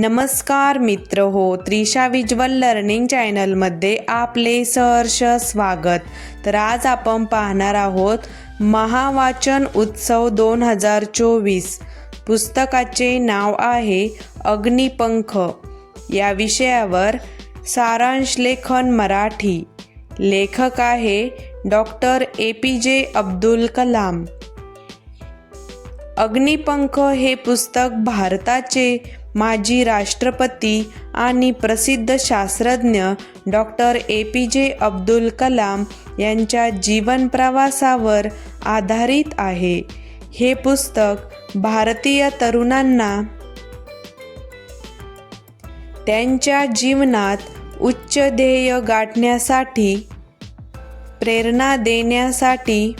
नमस्कार मित्र हो त्रिशा विज्वल लर्निंग चॅनलमध्ये आपले सहर्ष स्वागत. तर आज आपण पाहणार आहोत महावाचन उत्सव दोन हजार चोवीस. पुस्तकाचे नाव आहे अग्निपंख. या विषयावर सारांश लेखन मराठी. लेखक आहे डॉक्टर ए पी जे अब्दुल कलाम. अग्निपंख हे पुस्तक भारताचे माजी राष्ट्रपती आणि प्रसिद्ध शास्त्रज्ञ डॉक्टर ए पी जे अब्दुल कलाम यांच्या जीवन प्रवासावर आधारित आहे. हे पुस्तक भारतीय तरुणांना त्यांच्या जीवनात उच्च ध्येय गाठण्यासाठी प्रेरणा देण्यासाठी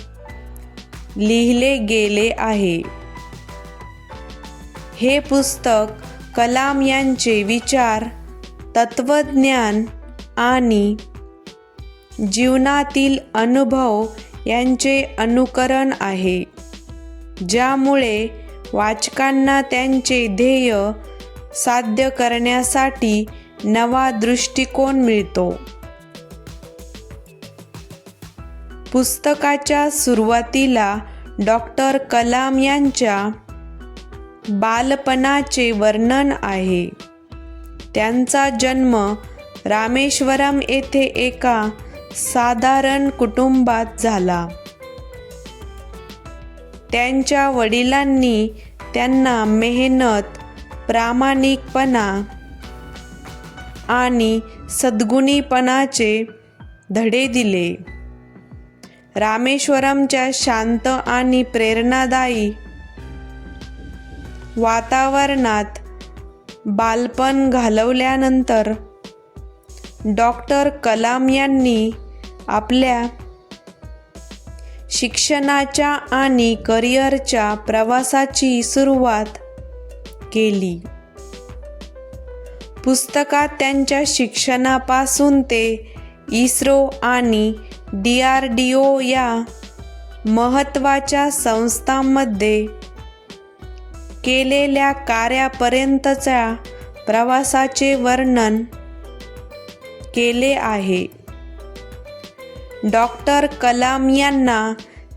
लिहिले गेले आहे. हे पुस्तक कलाम यांचे विचार तत्वज्ञान आणि जीवनातील अनुभव यांचे अनुकरण आहे ज्यामुळे वाचकांना त्यांचे ध्येय साध्य करण्यासाठी नवा दृष्टिकोन मिळतो. पुस्तकाच्या सुरुवातीला डॉक्टर कलाम यांच्या बालपणाचे वर्णन आहे. त्यांचा जन्म रामेश्वरम येथे एका साधारण कुटुंबात झाला. त्यांच्या वडिलांनी त्यांना मेहनत प्रामाणिकपणा आणि सद्गुणीपणाचे धडे दिले. रामेश्वरमच्या शांत आणि प्रेरणादायी वातावरणात बालपण घालवल्यानंतर डॉक्टर कलाम यांनी आपल्या शिक्षणाच्या आणि करिअरच्या प्रवासाची सुरुवात केली. पुस्तकात त्यांच्या शिक्षणापासून ते इस्रो आणि डी आर डी ओ या महत्त्वाच्या संस्थांमध्ये केलेल्या कार्यापर्यंतच्या प्रवासाचे वर्णन केले आहे. डॉक्टर कलाम यांना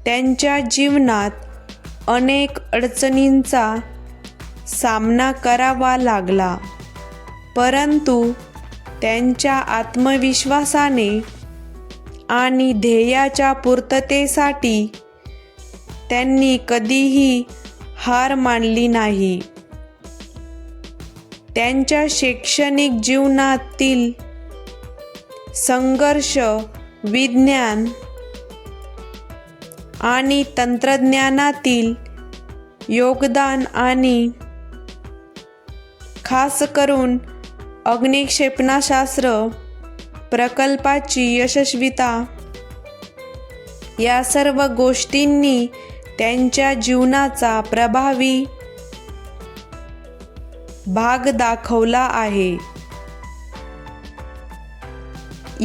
त्यांच्या जीवनात अनेक अडचणींचा सामना करावा लागला परंतु त्यांच्या आत्मविश्वासाने आणि ध्येयाच्या पूर्ततेसाठी त्यांनी कधीही हार मानली नाही. त्यांच्या शैक्षणिक जीवनातील संघर्ष विज्ञान आणि तंत्रज्ञानातील योगदान आणि खास करून अग्निक्षेपणाशास्त्र प्रकल्पाची यशस्विता या सर्व गोष्टींनी त्यांच्या जीवनाचा प्रभावी भाग दाखवला आहे.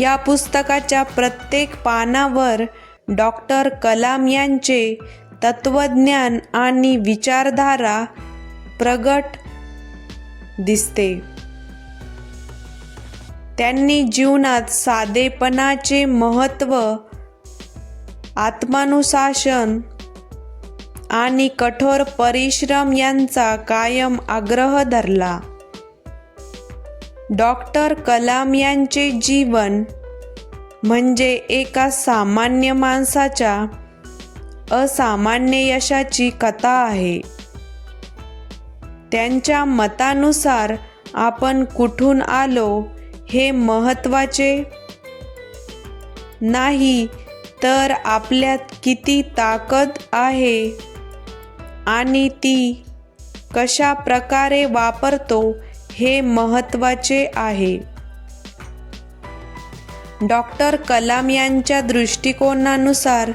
या पुस्तकाच्या प्रत्येक पानावर डॉक्टर कलाम यांचे तत्वज्ञान आणि विचारधारा प्रगट दिसते. त्यांनी जीवनात साधेपणाचे महत्त्व आत्मानुशासन आणि कठोर परिश्रम यांचा कायम आग्रह धरला. डॉक्टर कलाम यांचे जीवन म्हणजे एका सामान्य माणसाच्या असामान्य यशाची कथा आहे. त्यांच्या मतानुसार आपण कुठून आलो हे महत्त्वाचे? नाही तर आपल्यात किती ताकद आहे? आणि ती कशा प्रकारे वापरतो हे महत्त्वाचे आहे. डॉक्टर कलाम यांच्या दृष्टिकोनानुसार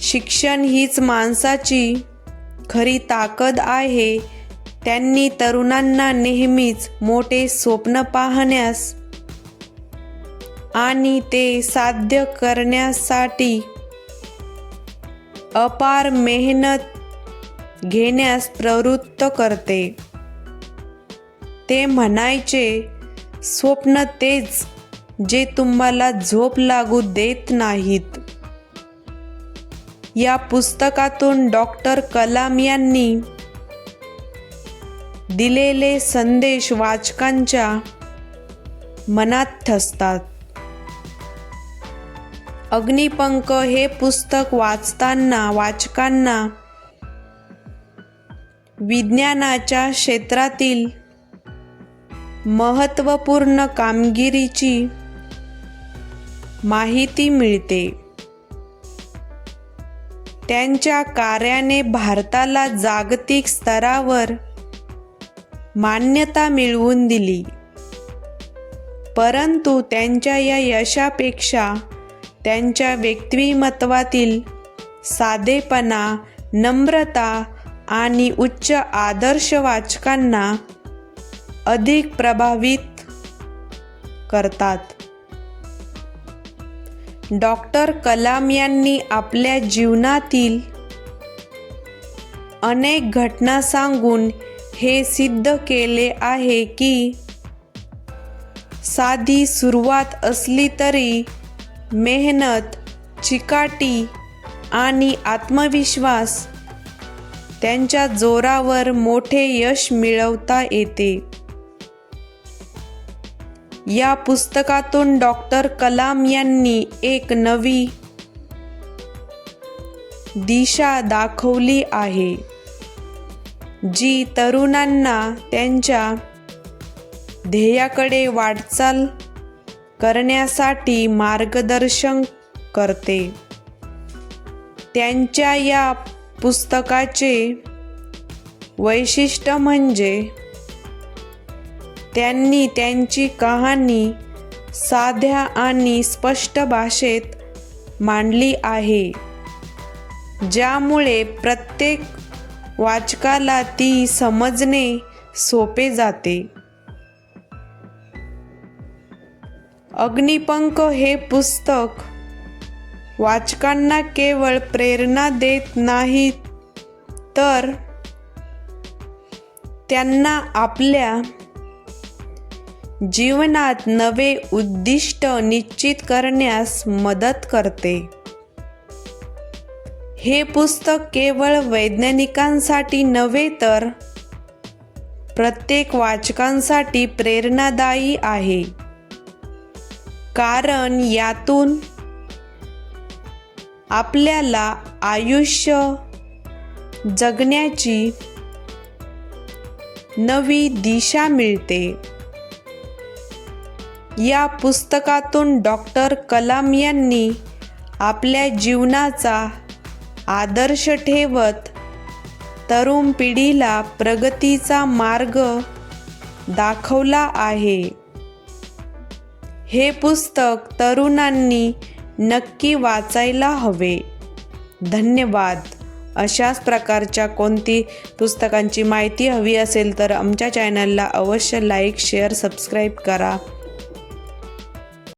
शिक्षण हीच माणसाची खरी ताकद आहे. त्यांनी तरुणांना नेहमीच मोठे स्वप्न पाहण्यास आणि ते साध्य करण्यासाठी अपार मेहनत घेण्यास प्रवृत्त करते. ते म्हणायचे स्वप्न तेच जे तुम्हाला झोप लागू देत नाहीत. या पुस्तकातून डॉक्टर कलाम यांनी दिलेले संदेश वाचकांच्या मनात ठसतात. अग्निपंख हे पुस्तक वाचताना वाचकांना विज्ञानाच्या क्षेत्रातील महत्त्वपूर्ण कामगिरीची माहिती मिळते. त्यांच्या कार्याने भारताला जागतिक स्तरावर मान्यता मिळवून दिली. परंतु त्यांच्या या यशापेक्षा त्यांच्या व्यक्तिमत्वातील साधेपणा नम्रता आणि उच्च आदर्श वाचकांना अधिक प्रभावित करतात. डॉक्टर कलाम यांनी आपल्या जीवनातील अनेक घटना सांगून हे सिद्ध केले आहे की साधी सुरुवात असली तरी मेहनत चिकाटी आणि आत्मविश्वास त्यांच्या जोरावर मोठे यश मिळवता येते. या पुस्तकातून डॉक्टर कलाम यांनी एक नवी दिशा दाखवली आहे जी तरुणांना त्यांच्या ध्येयाकडे वाटचाल करण्यासाठी मार्गदर्शन करते. त्यांच्या या पुस्तकाचे वैशिष्ट्य म्हणजे त्यांनी त्यांची कहाणी साध्या आणि स्पष्ट भाषेत मांडली आहे ज्यामुळे प्रत्येक वाचकाला ती समजणे सोपे जाते. अग्निपंख हे पुस्तक वाचकांना केवळ प्रेरणा देत नाही तर त्यांना आपल्या जीवनात नवे उद्दिष्ट निश्चित करण्यास मदत करते. हे पुस्तक केवळ वैज्ञानिकांसाठी नव्हे तर प्रत्येक वाचकांसाठी प्रेरणादायी आहे. कारण यातून आपल्याला आयुष्य जगण्याची नवी दिशा मिळते. या पुस्तकातून डॉक्टर कलाम यांनी आपल्या जीवनाचा आदर्श ठेवत तरुण पिढीला प्रगतीचा मार्ग दाखवला आहे. हे पुस्तक तरुणांनी नक्की वाचायला हवे. धन्यवाद. अशाच प्रकारच्या कोणती पुस्तकांची माहिती हवी असेल तर आमच्या चॅनलला अवश्य लाईक शेअर सबस्क्राईब करा.